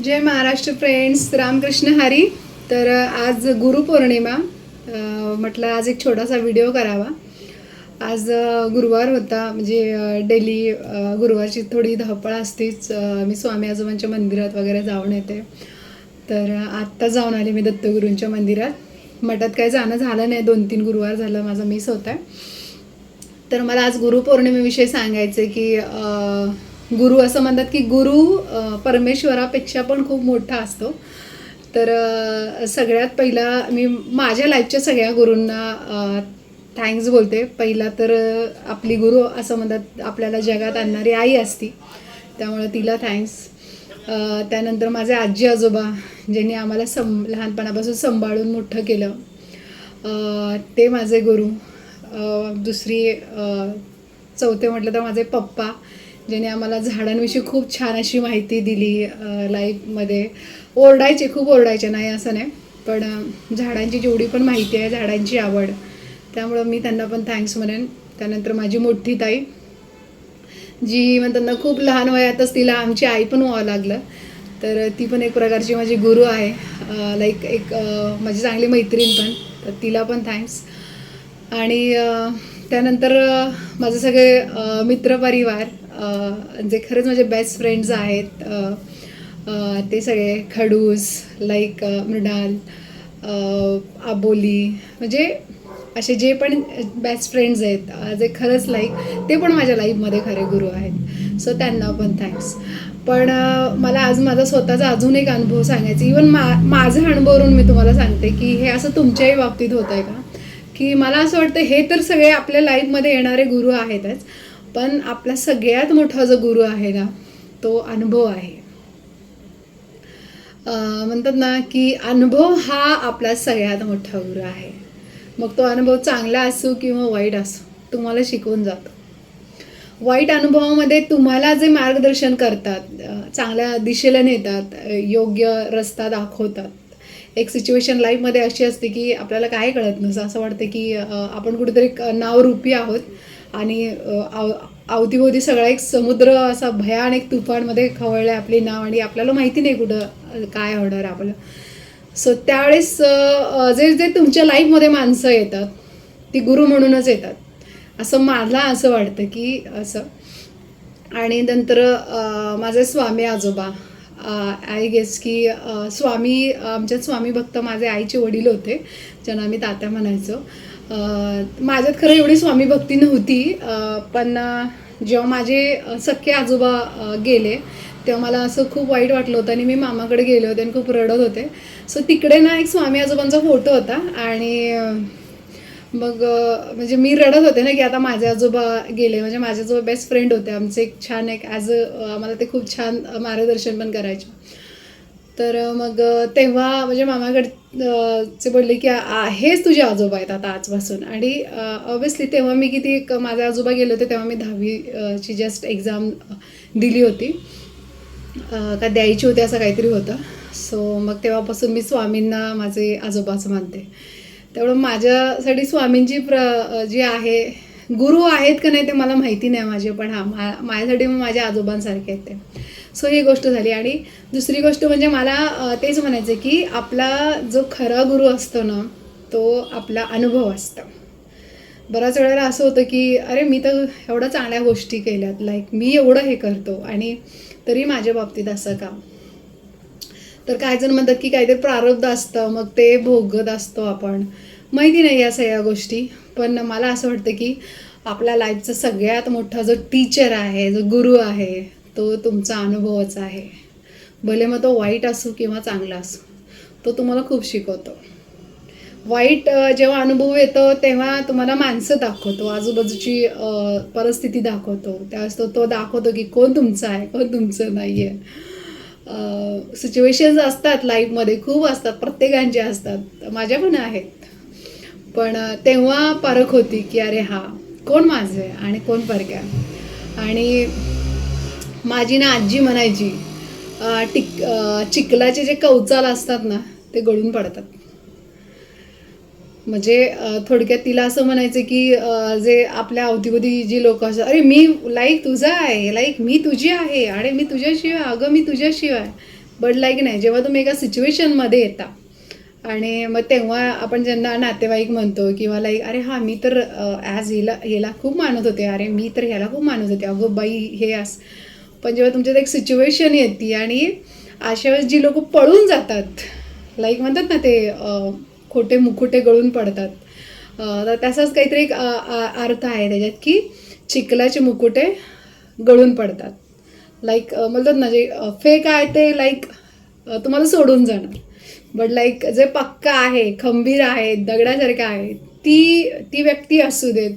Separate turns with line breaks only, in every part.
जय Maharashtra friends Ramkrishna Hari. तर आज गुरुपौर्णिमा म्हटलं आज एक छोटासा व्हिडिओ करावा. आज गुरुवार होता. म्हणजे डेली गुरुवारची थोडी धावपळ असतेच. मी स्वामी आजोबांच्या मंदिरात वगैरे जाऊन येते. तर आत्ता जाऊन आले मी दत्तगुरूंच्या मंदिरात. मठात काही जाणं झालं नाही. दोन तीन गुरुवार झालं माझा मिस होत आहे तर मला आज गुरुपौर्णिमेविषयी सांगायचं आहे की गुरु असं म्हणतात की गुरु परमेश्वरापेक्षा पण खूप मोठा असतो. तर सगळ्यात पहिला मी माझ्या लाईफच्या सगळ्या गुरूंना थँक्स बोलते. पहिला तर आपली गुरु असं म्हणतात आपल्याला जगात आणणारी आई असती. त्यामुळे तिला थँक्स त्यानंतर माझे आजी आजोबा ज्यांनी आम्हाला सं लहानपणापासून सांभाळून मोठं केलं. ते माझे गुरु. दुसरी चौथे म्हटलं तर माझे पप्पा. ज्याने आम्हाला झाडांविषयी खूप छान अशी माहिती दिली लाईफमध्ये ओरडायचे खूप ओरडायचे नाही असं नाही. पण झाडांची जेवढी पण माहिती आहे झाडांची आवड त्यामुळं मी त्यांना पण थँक्स म्हणेन. त्यानंतर माझी मोठी ताई जी म्हणतात ना खूप लहान वयातच तिला आमची आई पण व्हावं लागलं. तर ती पण एक प्रकारची माझी गुरु आहे. लाईक एक माझी चांगली मैत्रीण पण. तर तिला पण थँक्स आणि त्यानंतर माझं माझे सगळे मित्रपरिवार जे खरंच माझे बेस्ट फ्रेंड्स आहेत ते सगळे खडूस लाईक मृणाल आबोली म्हणजे असे जे पण बेस्ट फ्रेंड्स आहेत जे खरंच लाईक ते पण माझ्या लाईफमध्ये खरे गुरु आहेत. सो त्यांना पण थँक्स पण मला आज माझा स्वतःचा अजून एक अनुभव सांगायचा इवन मा माझ्या अनुभवावरून मी तुम्हाला सांगते की हे असं तुमच्याही बाबतीत होत आहे का? की मला असं वाटतं हे तर सगळे आपल्या लाईफमध्ये येणारे गुरु आहेतच. पण आपला सगळ्यात मोठा जो गुरु आहे ना तो अनुभव आहे. म्हणतात ना की अनुभव हा आपला सगळ्यात मोठा गुरु आहे. मग तो अनुभव चांगला असो किंवा वाईट असो तुम्हाला शिकवून जातो. वाईट अनुभवामध्ये तुम्हाला जे मार्गदर्शन करतात चांगल्या दिशेला नेतात योग्य रस्ता दाखवतात. एक सिच्युएशन लाईफमध्ये अशी असते की आपल्याला काय कळत नसतं. असं वाटतं की आपण कुठेतरी नावरूपी आहोत. आणि आव अवतीभोवती सगळा एक समुद्र असा भयानक तुफानमध्ये खवळलं आपली नाव आणि आपल्याला माहिती नाही कुठं काय होणार आपलं. सो त्यावेळेस जे जे तुमच्या लाईफमध्ये माणसं येतात ती गुरु म्हणूनच येतात. असं मला असं वाटतं की असं. आणि नंतर माझे स्वामी आजोबा आय गेस की स्वामी आमच्या स्वामी भक्त माझे आईचे वडील होते ज्यांना आम्ही तात्या म्हणायचो. माझ्यात खरं एवढी स्वामी भक्ती नव्हती पण जेव्हा माझे सख्खे आजोबा गेले तेव्हा मला असं खूप वाईट वाटलं होतं आणि मी मामाकडे गेले होते आणि खूप रडत होते. सो तिकडे ना एक स्वामी आजोबांचा फोटो होता आणि मग म्हणजे मी रडत होते ना की आता माझे आजोबा गेले म्हणजे माझे आजोबा बेस्ट फ्रेंड होते आमचे एक छान एक ॲज अ आम्हाला ते खूप छान मार्गदर्शन पण करायचे. तर मग तेव्हा म्हणजे मामाकडे चे बोलले की आहेच तुझे आजोबा आहेत आता आजपासून. आणि ऑब्विसली तेव्हा मी किती एक माझे आजोबा गेले होते तेव्हा मी दहावीची जस्ट एक्झाम दिली होती. का द्यायची होती असं काहीतरी होतं. सो मग तेव्हापासून मी स्वामींना माझे आजोबाच मानते. त्यामुळं माझ्यासाठी स्वामींची प्र जी आहे गुरु आहेत का नाही ते मला माहिती नाही माझे पण हां मा माझ्यासाठी मग माझ्या आजोबांसारखे आहेत ते. सो ही गोष्ट झाली. आणि दुसरी गोष्ट म्हणजे मला तेच म्हणायचं की आपला जो खरा गुरु असतो ना तो आपला अनुभव असतो. बऱ्याच वेळेला असं होतं की अरे मी तर एवढ्या चांगल्या गोष्टी केल्यात. लाईक मी एवढं हे करतो. आणि तरी माझ्या बाबतीत असं का तर काही जण म्हणतात की काहीतरी प्रारब्ध असतं मग ते भोगत असतो आपण. माहिती नाही या सगळ्या गोष्टी. पण मला असं वाटतं की आपल्या लाईफचा सगळ्यात मोठा जो टीचर आहे जो गुरु आहे तो तुमचा अनुभवच आहे. भले मग तो वाईट असो किंवा चांगला असो तो तुम्हाला खूप शिकवतो. वाईट जेव्हा अनुभव येतो तेव्हा तुम्हाला माणसं दाखवतो. आजूबाजूची परिस्थिती दाखवतो. त्यावेळेस तो तो दाखवतो की कोण तुमचं आहे कोण तुमचं नाही आहे सिच्युएशन्स असतात लाईफमध्ये खूप असतात प्रत्येकांचे असतात. माझ्या पण आहेत. पण तेव्हा परख होती की अरे हा कोण माझं आहे आणि कोण परक्या. आणि माझी ना आजी म्हणायची टिक चिखलाचे जे कवचाल असतात ना ते गळून पडतात. म्हणजे थोडक्यात तिला असं म्हणायचं की जे आपल्या अवतीभोवती जी लोक असतात अरे मी लाईक तुझा आहे लाईक मी तुझी आहे अरे मी तुझ्याशिवाय अगं मी तुझ्याशिवाय. बट लाईक नाही जेव्हा तुम्ही एका सिच्युएशनमध्ये येता आणि मग तेव्हा आपण ज्यांना नातेवाईक म्हणतो किंवा लाईक अरे हां मी तर ॲज हिला हिला खूप मानत होते अरे मी तर ह्याला खूप मानत होते अगं बाई हे अस. पण जेव्हा तुमच्यात एक सिच्युएशन येते आणि अशा वेळेस जी लोक पळून जातात लाईक म्हणतात ना ते खोटे मुखोटे गळून पडतात. तर तसाच काहीतरी एक अर्थ आहे त्याच्यात की चिखलाचे मुकुटे गळून पडतात. लाईक म्हणतात ना जे फेक आहे ते लाईक तुम्हाला सोडून जाणार. बट लाईक जे पक्का आहे खंबीर आहे दगडासारखं आहे ती ती व्यक्ती असू देत.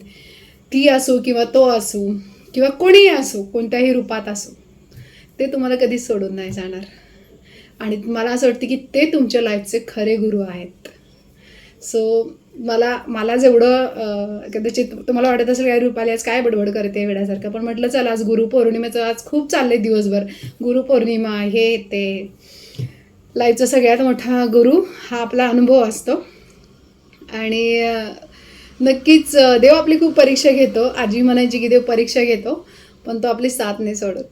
ती असू किंवा तो असू. किंवा कोणीही असो कोणत्याही रूपात असो ते तुम्हाला कधीच सोडून नाही जाणार. आणि मला असं वाटतं की ते तुमच्या लाईफचे खरे गुरु आहेत. सो मला मला जेवढं कदाचित तुम्हाला वाटत असेल काय रुपाली आज काय बडबड करते वेड्यासारखं पण म्हटलं चला आज गुरुपौर्णिमेचं आज खूप चाललंय दिवसभर. गुरुपौर्णिमा हे ते लाईफचा सगळ्यात मोठा गुरु हा आपला अनुभव असतो. आणि नक्कीच देव आपली खूप परीक्षा घेतो. आजी म्हणायची की देव परीक्षा घेतो पण तो आपली साथ नाही सोडत.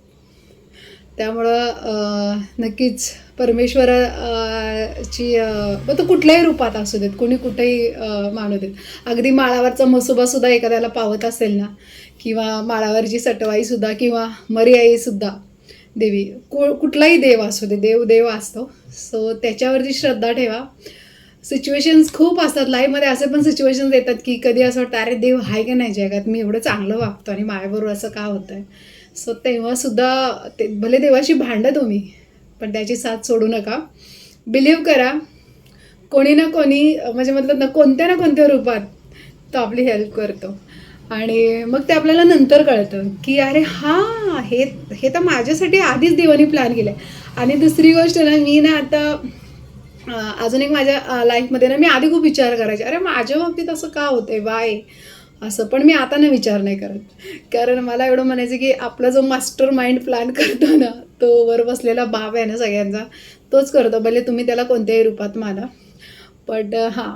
त्यामुळं नक्कीच परमेश्वराची ची मग तो कुठल्याही रूपात असू देत कोणी कुठेही मानू देत. अगदी माळावरचा मसोबासुद्धा एखाद्याला पावत असेल ना किंवा माळावरची सटवाईसुद्धा किंवा मर्याईसुद्धा देवी कु कुठलाही देव असू दे देव देव असतो. सो त्याच्यावरती श्रद्धा ठेवा सिच्युएशन्स खूप असतात. लाईफमध्ये असे पण सिच्युएशन्स येतात की कधी असं वाटतं अरे देव आहे की नाही जगात? मी एवढं चांगलं वागतो आणि माझ्याबरोबर असं का होतं आहे सो तेव्हासुद्धा ते भले देवाशी भांडा तुम्ही पण त्याची साथ सोडू नका. बिलीव्ह करा. कोणी ना कोणी म्हणजे मतलब ना कोणत्या ना कोणत्या रूपात तो आपली हेल्प करतो. आणि मग ते आपल्याला नंतर कळतं की अरे हां हे हे तर माझ्यासाठी आधीच देवानी प्लॅन केलं आहे आणि दुसरी गोष्ट ना मी ना आता अजून एक माझ्या लाईफमध्ये ना मी आधी खूप विचार करायचे अरे माझ्या बाबतीत असं का होतंय? वाय असं. पण मी आता ना विचार नाही करत. कारण मला एवढं म्हणायचं की आपला जो मास्टर माइंड प्लॅन करतो ना तो वर बसलेला बाप आहे ना सगळ्यांचा तोच करतो. भले तुम्ही त्याला कोणत्याही रूपात माना. बट हां.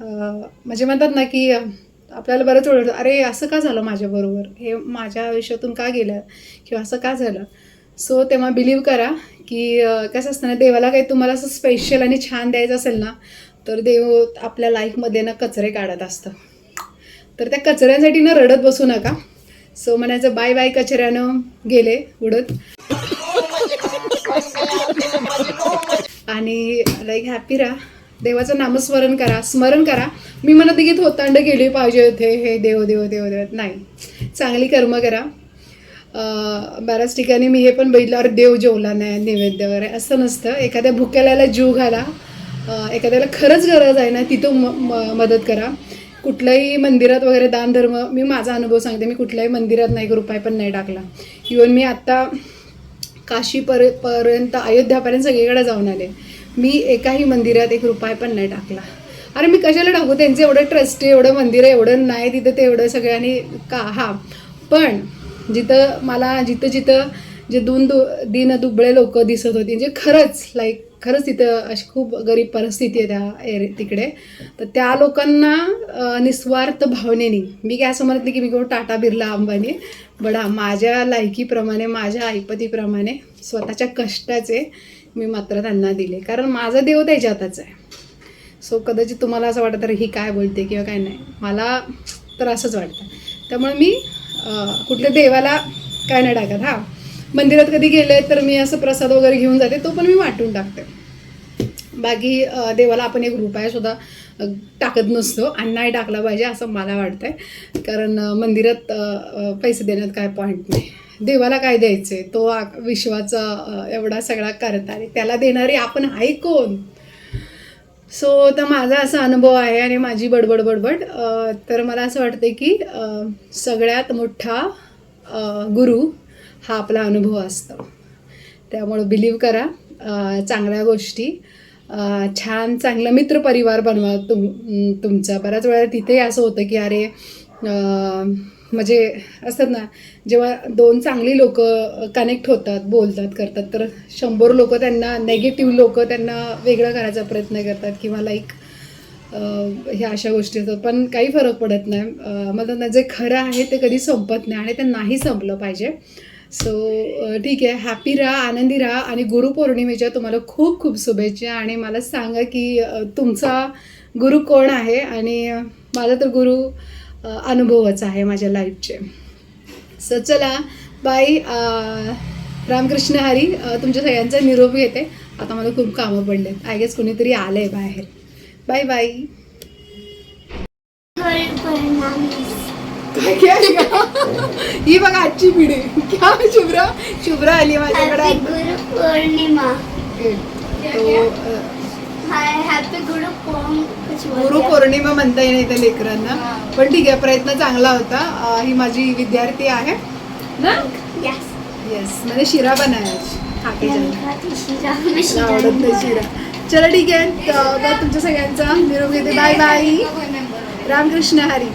म्हणजे म्हणतात ना की आपल्याला बरंच ओळखतं अरे असं का झालं माझ्याबरोबर हे माझ्या आयुष्यातून का गेलं? किंवा असं का झालं? सो तेव्हा बिलीव्ह करा की कसं असतं ना देवाला काही तुम्हाला असं स्पेशल आणि छान द्यायचं असेल ना तर देव आपल्या लाईफमध्ये ना कचरे काढत असतं. तर त्या कचऱ्यांसाठी ना रडत बसू नका. सो म्हणायचं बाय बाय कचऱ्यानं गेले उडत. आणि लाईक हॅपी राहा. देवाचं नामस्मरण करा स्मरण करा. मी म्हणत की थोतांड गेली पाहिजे होते. हे देव देव देव देव. नाही. चांगली कर्म करा. बऱ्याच ठिकाणी मी हे पण बघितलं अरे देव जेवला नाही नैवेद्य वगैरे असं नसतं. एखाद्या भुक्याला जीव घाला. एखाद्याला खरंच गरज आहे ना तिथं म म- मदत करा. कुठल्याही मंदिरात वगैरे दान धर्म मी माझा अनुभव सांगते मी कुठल्याही मंदिरात नाही एक रुपये पण नाही टाकला. इवन मी आत्ता काशी पर पर्यंत अयोध्यापर्यंत सगळीकडे जाऊन आले. मी एकाही मंदिरात एक रुपये पण नाही टाकला. अरे मी कशाला टाकू? त्यांचं एवढं ट्रस्ट आहे एवढं मंदिर आहे एवढं नाही तिथं ते एवढं सगळ्यांनी का? हा. पण जिथं मला जिथं जिथं जे दोन दु दिन दुबळे लोक दिसत होती. म्हणजे खरंच लाईक खरंच तिथं अशी खूप गरीब परिस्थिती आहे त्या एरि तिकडे. तर त्या लोकांना निस्वार्थ भावनेनी मी काय असं म्हणत नाही की मी कोण टाटा बिर्ला अंबानी बडा माझ्या लायकीप्रमाणे माझ्या ऐपतीप्रमाणे स्वतःच्या कष्टाचे मी मात्र त्यांना दिले. कारण माझा देव त्याच्या हाताचा आहे. सो कदाचित तुम्हाला असं वाटतं तर ही काय बोलते किंवा काय नाही. मला तर असंच वाटतं. त्यामुळे मी कुठल्या देवाला काय नाही टाकत हां. मंदिरात कधी गेले तर मी असं प्रसाद वगैरे घेऊन जाते तो पण मी वाटून टाकते. बाकी देवाला आपण एक रुपयासुद्धा सुद्धा टाकत नसतो आणि नाही टाकला पाहिजे असं मला वाटतंय. कारण मंदिरात पैसे देण्यात काय पॉईंट नाही. देवाला काय द्यायचे तो विश्वाचा एवढा सगळा करता आणि त्याला देणारी आपण आहे कोण? सो तर माझा असा अनुभव आहे आणि माझी बडबड बडबड. तर मला असं वाटतं की सगळ्यात मोठा गुरु हा आपला अनुभव असतो. त्यामुळं बिलीव करा. चांगल्या गोष्टी. छान छान चांगला मित्रपरिवार बनवा तुम तुमचा. बऱ्याच वेळा तिथे असं होतं की अरे म्हणजे असतात ना जेव्हा दोन चांगली लोक कनेक्ट होतात बोलतात करतात तर शंभर लोक त्यांना नेगेटिव्ह लोक त्यांना वेगळं करायचा प्रयत्न करतात किंवा लाईक ह्या अशा गोष्टी असतात पण काही फरक पडत नाही. मला जे खरं आहे ते कधी संपत नाही आणि ते नाही संपलं पाहिजे. सो ठीक आहे. हॅपी राहा आनंदी राहा आणि गुरुपौर्णिमेच्या तुम्हाला खूप खूप शुभेच्छा आणि मला सांगा की तुमचा गुरु कोण आहे? आणि माझा तर गुरु अनुभवच आहे माझ्या लाईफचे सो चला बाय रामकृष्ण हरी तुमच्या सगळ्यांचा निरोप घेते. आता मला खूप कामं पडलेत. आय गेस कोणीतरी आलं आहे बाहेर बाय बाय ही बघा आजची पिढी. क्या शुभ्रा शुभ्रा आली माझ्याकडे.
पौर्णिमा गुरु पौर्णिमा
म्हणता येईल इथे लेकरांना. पण ठीक आहे प्रयत्न चांगला होता. ही माझी विद्यार्थी आहे. ना. येस म्हणजे शिरा बनाय खाके
मी खाते शिरा. मी
मला
शिरा.
आवडत नाही शिरा. चला ठीक आहे. तर तुमच्या सगळ्यांचा निरोप घेते. Bye bye Ramkrishna Hari.